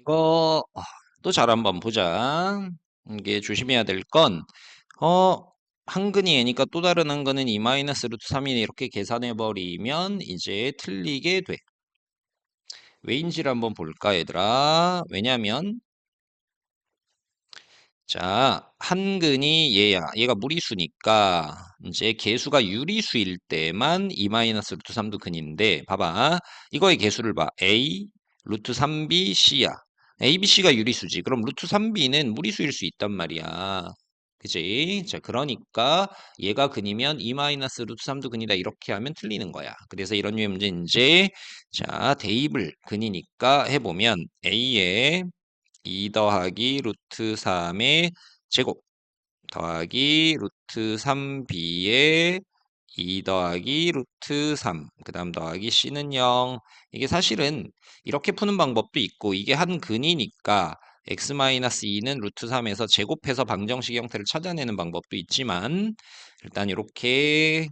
이거 아, 또잘 한번 보자. 이게 조심해야 될 건, 어, 한근이 애니까 또 다른 한근은 2 마이너스 루트 3이네 이렇게 계산해 버리면 이제 틀리게 돼. 왜인지를 한번 볼까 얘들아. 왜냐면 자, 한근이 얘야. 얘가 무리수니까 이제 개수가 유리수일 때만 2 마이너스 루트 3도 근인데 봐봐. 이거의 개수를 봐. a 루트 3b c야. A, b, c가 유리수지. 그럼 루트 3b는 무리수일 수 있단 말이야. 그지? 자, 그러니까 얘가 근이면 2 마이너스 루트 3도 근이다. 이렇게 하면 틀리는 거야. 그래서 이런 류의 문제 이제 자, 대입을 근이니까 해보면 a의 2 더하기 루트 3의 제곱 더하기 루트 3b의 2 더하기 루트 3, 그 다음 더하기 c는 0. 이게 사실은 이렇게 푸는 방법도 있고 이게 한 근이니까 x-2는 루트 3에서 제곱해서 방정식 형태를 찾아내는 방법도 있지만 일단 이렇게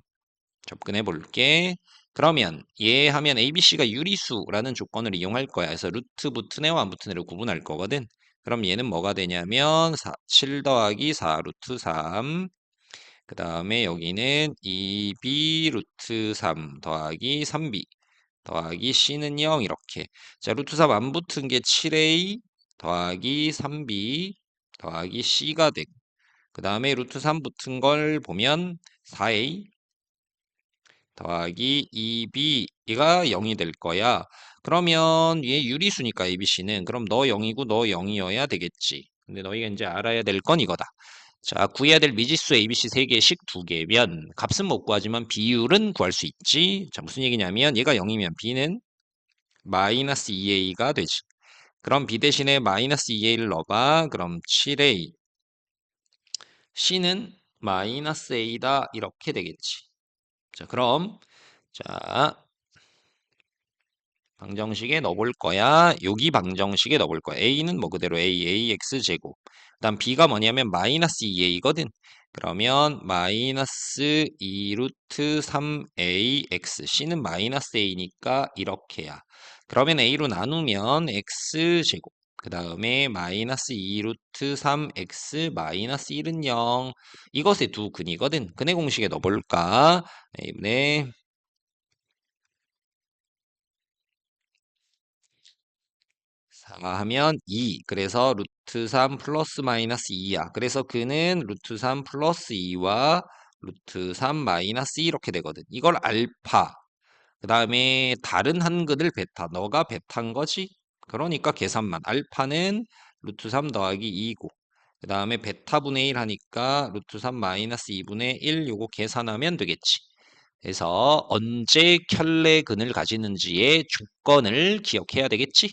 접근해 볼게. 그러면 얘 하면 ABC가 유리수라는 조건을 이용할 거야. 그래서 루트 애와 안 애를 구분할 거거든. 그럼 얘는 뭐가 되냐면 4, 7 더하기 4 루트 3. 그 다음에 여기는 2b 루트 3 더하기 3b 더하기 c는 0 이렇게. 자, 루트 3 안 붙은 게 7a 더하기 3b 더하기 c가 되고 그 다음에 루트 3 붙은 걸 보면 4a 더하기 2b 얘가 0이 될 거야. 그러면 얘 유리수니까 ABC는 그럼 너 0이고 너 0이어야 되겠지. 근데 너희가 이제 알아야 될 건 이거다. 자, 구해야 될 미지수 ABC 3개씩 2개면 값은 못 구하지만 비율은 구할 수 있지. 자, 무슨 얘기냐면 얘가 0이면 B는 마이너스 2A가 되지. 그럼 B 대신에 마이너스 2A를 넣어봐. 그럼 7A. C는 마이너스 A다. 이렇게 되겠지. 자, 그럼 자 방정식에 넣어볼 거야. 여기 방정식에 넣어볼 거야. a는 뭐 그대로 a, ax 제곱. 그 다음 b가 뭐냐면 마이너스 2a거든. 그러면 마이너스 2 루트 3ax c는 마이너스 a니까 이렇게야. 그러면 a로 나누면 x 제곱. 그 다음에 마이너스 2 루트 3x 마이너스 1은 0. 이것의 두 근이거든. 근의 공식에 넣어볼까? 네. 하면 2. 그래서 루트 3 플러스 마이너스 2야. 그래서 그는 루트 3 플러스 2와 루트 3 마이너스 2 이렇게 되거든. 이걸 알파. 그 다음에 다른 한글을 베타. 너가 베타인 거지? 그러니까 계산만. 알파는 루트 3 더하기 2고. 그 다음에 베타 분의 1 하니까 루트 3 마이너스 2분의 1 요거 계산하면 되겠지. 그래서 언제 켤레근을 가지는지의 조건을 기억해야 되겠지?